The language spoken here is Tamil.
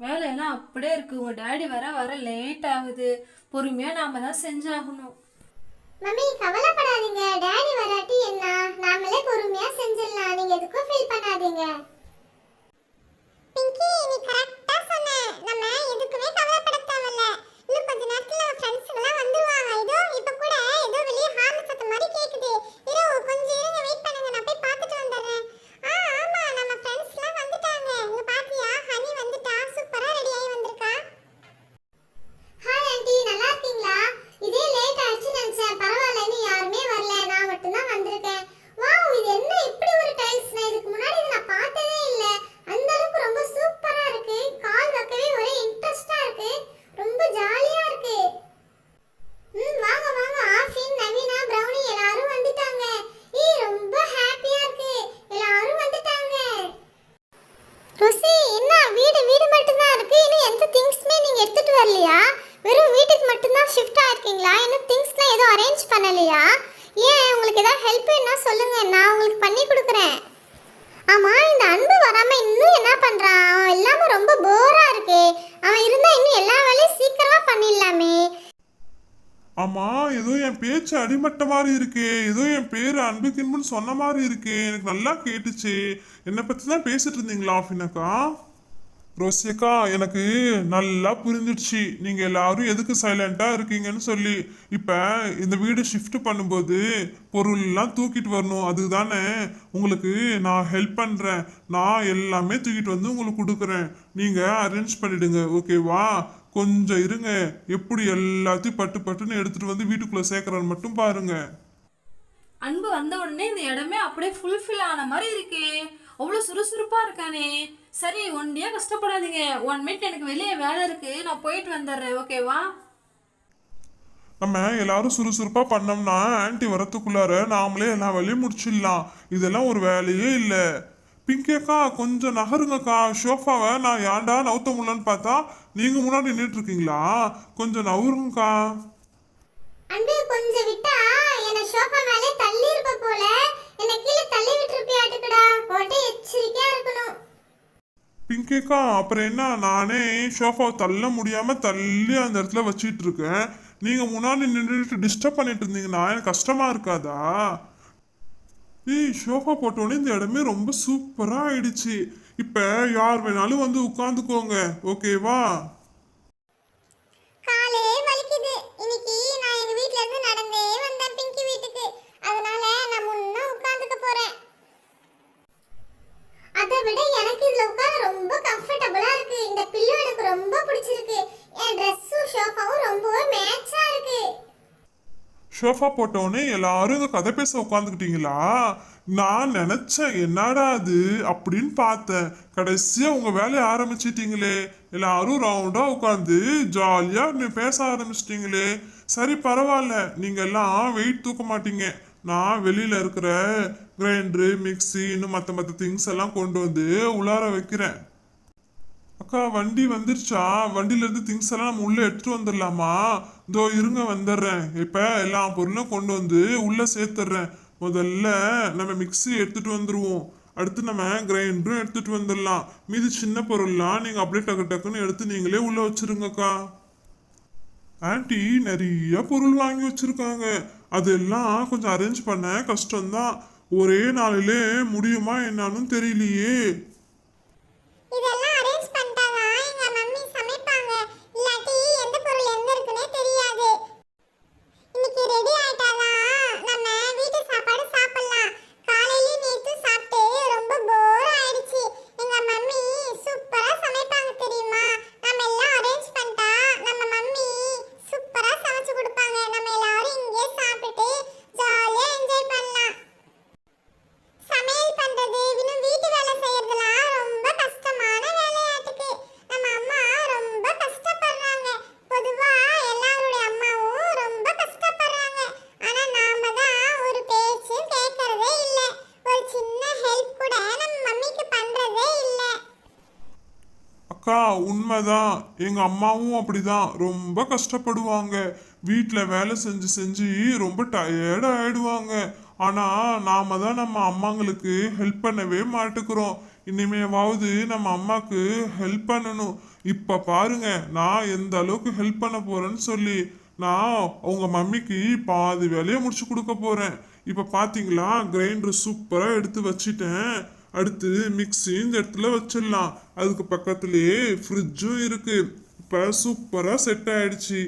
வேலையெல்லாம் அப்படியே இருக்கு. உங்க டேடி வர வர லேட் ஆகுது. பொறுமையா நாம தான் செஞ்சாகணும். மம்மி கவலைப்படாதீங்க. டாடி வராட்டி என்ன? நாமளே பொறுமையா செஞ்சிடலாம். நீங்க எதுக்கும் ஃபீல் பண்ணாதீங்க பிங்கி நீ கரெக்டா சொன்ன நம்ம எதுக்குமே கவலைப்பட தேவையில்ல இன்னும் கொஞ்ச நேரத்துல ஃப்ரெண்ட்ஸ் எல்லாம் வந்துருவாங்க இதோ இப்ப கூட ஏதோ வெளிய ஹார்ன் சத்தம் மாதிரி கேக்குது இரு கொஞ்சம் இருங்க வெயிட் பண்ணுங்க நான் போய் பார்த்துட்டு வந்துடுறேன் ஆ ஆமா நம்ம ஃப்ரெண்ட்ஸ் எல்லாம் வந்துட்டாங்க இங்க பாத்தியா ஹனி வந்துட்டா சூப்பரா ரெடி ஆகி வந்திருக்கா ஹாய் ஆண்டி நல்லா இருக்கீங்களா இதே லேட் ஆயிடுச்சு நினைச்சேன் பரவாயில்ல இன்னும் யாருமே வரல நான் மட்டும்தான் வந்திருக்கேன் வாவ் இது என்ன இப்படி ஒரு டைல்ஸ் நான் இதுக்கு முன்னாடி இதை நான் பார்த்ததே இல்ல அந்த அளவுக்கு ரொம்ப சூப்பரா இருக்கு கால் வைக்கவே ஒரே இன்ட்ரெஸ்டா இருக்கு ரொம்ப ஜாலியா இருக்கு ம் வாங்க வாங்க ஆஃபின் நவீனா பிரவுனி எல்லாரும் வந்துட்டாங்க ஏய் ரொம்ப ஹாப்பியா இருக்கு எல்லாரும் வந்துட்டாங்க ருசி என்ன வீடு வீடு மட்டும்தான் இருக்கு இன்னும் எந்த திங்ஸ்மே நீங்க எடுத்துட்டு வரலையா வெறும் வீட்டுக்கு மட்டும்தான் இருக்கீங்களா இன்னும் திங்ஸ்லாம் எதுவும் அரேஞ்ச் பண்ணலையா? ஏன்? உங்களுக்கு ஏதாவது ஹெல்ப் வேணா சொல்லுங்க. நான் உங்களுக்கு பண்ணி கொடுக்குறேன். ஆமாம் இந்த அன்பு வராமல் இன்னும் என்ன பண்ணுறான் அவன் இல்லாமல் ரொம்ப போராக இருக்கு. அவன் இருந்தால் இன்னும் எல்லா வேலையும் சீக்கிரமாக பண்ணிடலாமே. ஆமா ஏதோ என் பேச்சு அடிமட்ட மாதிரி இருக்கே. ஏதோ என் பேர் அன்புக்கின்புன்னு சொன்ன மாதிரி இருக்கே. எனக்கு நல்லா கேட்டுச்சு. என்னை பற்றி தான் பேசிட்டு இருந்தீங்களா அப்படின்னாக்கா ரோசியக்கா எனக்கு நல்லா புரிஞ்சிடுச்சு. நீங்கள் எல்லாரும் எதுக்கு சைலண்ட்டாக இருக்கீங்கன்னு சொல்லி. இப்போ இந்த வீடு ஷிஃப்ட் பண்ணும்போது பொருள்லாம் தூக்கிட்டு வரணும். அதுதானே? உங்களுக்கு நான் ஹெல்ப் பண்ணுறேன் நான் எல்லாமே தூக்கிட்டு வந்து உங்களுக்கு கொடுக்குறேன். நீங்கள் அரேஞ்ச் பண்ணிவிடுங்க ஓகேவா கொஞ்சம் இருங்க. எப்படி எல்லாத்தையும் பட்டு பட்டுன்னு எடுத்துட்டு வந்து வீட்டுக்குள்ளே சேர்க்கறன்னு மட்டும் பாருங்க. அன்பு வந்த உடனே இந்த இடமே அப்படியே ஃபுல்ஃபில் ஆன மாதிரி இருக்கே. அவ்வளோ சுறுசுறுப்பாக இருக்கானே. சரி ஒன்டியா கஷ்டப்படாதீங்க. ஒன் மினிட் எனக்கு வெளியே வேலை இருக்குது நான் போயிட்டு வந்துடுறேன். ஓகேவா நம்ம எல்லாரும் சுறுசுறுப்பாக பண்ணோம்னா ஆன்டி வரத்துக்குள்ளார நாமளே எல்லா வேலையும் முடிச்சிடலாம். இதெல்லாம் ஒரு வேலையே இல்லை. பிங்கேக்கா கொஞ்சம் நகருங்கக்கா ஷோஃபாவை நான் ஏன்டா நவுத்த முடியலன்னு பார்த்தா நீங்கள் முன்னாடி நின்றுட்டு இருக்கீங்களா? கொஞ்சம் நவருங்கக்கா அன்பு கொஞ்சம் விட்டா என்ன சோஃபா மேலே தள்ளி இருப்ப போல என்ன கீழே தள்ளி விட்டுருப்பியாட்டுக்குடா உடனே எச்சரிக்கையா இருக்கணும். பிங்கேக்கா அப்புறம் என்ன? நானே ஷோஃபாவை தள்ள முடியாமல் தள்ளி அந்த இடத்துல வச்சிட்டு இருக்கேன் நீங்கள் முன்னாடி நின்றுட்டு டிஸ்டர்ப் பண்ணிட்டு இருந்தீங்கன்னா எனக்கு கஷ்டமாக இருக்காதா? ஏய் ஷோஃபா போட்டோன்னே இந்த இடமே ரொம்ப சூப்பராக ஆயிடுச்சு. இப்போ யார் வேணாலும் வந்து உட்காந்துக்கோங்க. ஓகேவா ஷோஃபா போட்டோன்னே எல்லாரும் இங்க கதை பேச உட்காந்துக்கிட்டீங்களா நான் நினச்சேன் என்னடா அது அப்படின்னு பார்த்தேன். கடைசியாக உங்கள் வேலையை ஆரம்பிச்சிட்டீங்களே. எல்லாரும் ரவுண்டாக உட்காந்து ஜாலியாக நீ- பேச ஆரம்பிச்சிட்டிங்களே. சரி பரவாயில்ல. நீங்கள் எல்லாம் வெயிட் தூக்க மாட்டீங்க. நான் வெளியில் இருக்கிற கிரைண்டரு மிக்சி இன்னும் மற்ற மற்ற திங்ஸ் எல்லாம் கொண்டு வந்து உள்ளார வைக்கிறேன். அக்கா வண்டி வந்துருச்சா? வண்டியில இருந்து திங்ஸ் எல்லாம் நம்ம உள்ளே எடுத்துகிட்டு வந்துடலாமா? இதோ இருங்க வந்துடுறேன். இப்போ எல்லா பொருளும் கொண்டு வந்து உள்ளே சேர்த்துட்றேன். முதல்ல நம்ம மிக்ஸி எடுத்துகிட்டு வந்துடுவோம் அடுத்து நம்ம கிரைண்டரும் எடுத்துகிட்டு வந்துடலாம். மீதி சின்ன பொருள்லாம் நீங்கள் அப்படியே டக்கு டக்குன்னு எடுத்து நீங்களே உள்ளே வச்சிருங்கக்கா. ஆண்டி நிறைய பொருள் வாங்கி வச்சுருக்காங்க. அதெல்லாம் கொஞ்சம் அரேஞ்ச் பண்ண கஷ்டம்தான். ஒரே நாளிலே முடியுமா என்னன்னு தெரியலையே இதெல்லாம் அரேஞ்ச் பண்ணிட்டாதான் எங்க மம்மி சமைப்பாங்க இல்லாட்டி எந்த பொருள் எங்க இருக்குன்னே தெரியாது இன்னைக்கு ரெடி ஆயிட்டாதான் நம்ம வீட்டு சாப்பாடு சாப்பிடலாம் காலையில நேத்து சாப்பிட்டு ரொம்ப போர் ஆயிடுச்சு எங்க மம்மி சூப்பரா சமைப்பாங்க தெரியுமா நம்ம எல்லாம் அரேஞ்ச் பண்ணிட்டா நம்ம மம்மி சூப்பரா சமைச்சு கொடுப்பாங்க நம்ம எல்லாரும் இங்கே சாப்பிட்டுட்டு ஜாலியா என்ஜாய் பண்ணலாம் சமையல் பண்றது இன்னும் வீட்டு வேலை செய்யறதுலாம் ரொம்ப கஷ்டமான வேலையாட்டுக்கு நம்ம அம்மா ரொம்ப கஷ்டப்படுறாங்க பொதுவா எல்லாருடைய அம்மாவும் ரொம்ப கஷ்டப்படுறாங்க ஆனா நாம தான் ஒரு பேச்சும் கேட்கறதே இல்ல ஒரு சின்ன ஹெல்ப் கூட நம்ம மம்மிக்கு பண்றதே இல்ல அக்கா உண்மைதான். எங்கள் அம்மாவும் அப்படிதான். ரொம்ப கஷ்டப்படுவாங்க. வீட்டில் வேலை செஞ்சு செஞ்சு ரொம்ப டயர்ட் ஆயிடுவாங்க. ஆனால் நாம தான் நம்ம அம்மாங்களுக்கு ஹெல்ப் பண்ணவே மாட்டுக்கிறோம். இனிமேவாவது நம்ம அம்மாவுக்கு ஹெல்ப் பண்ணணும். இப்போ பாருங்க நான் எந்த அளவுக்கு ஹெல்ப் பண்ண போகிறேன்னு சொல்லி நான் அவங்க மம்மிக்கு பாதி வேலையை முடிச்சு கொடுக்க போகிறேன் இப்போ பார்த்தீங்களா கிரைண்டர் சூப்பராக எடுத்து வச்சிட்டேன். அடுத்து மிக்ஸி இந்த இடத்துல வச்சிடலாம். அதுக்கு பக்கத்துலேயே ஃப்ரிட்ஜும் இருக்குது இப்போ சூப்பராக செட் ஆயிடுச்சு.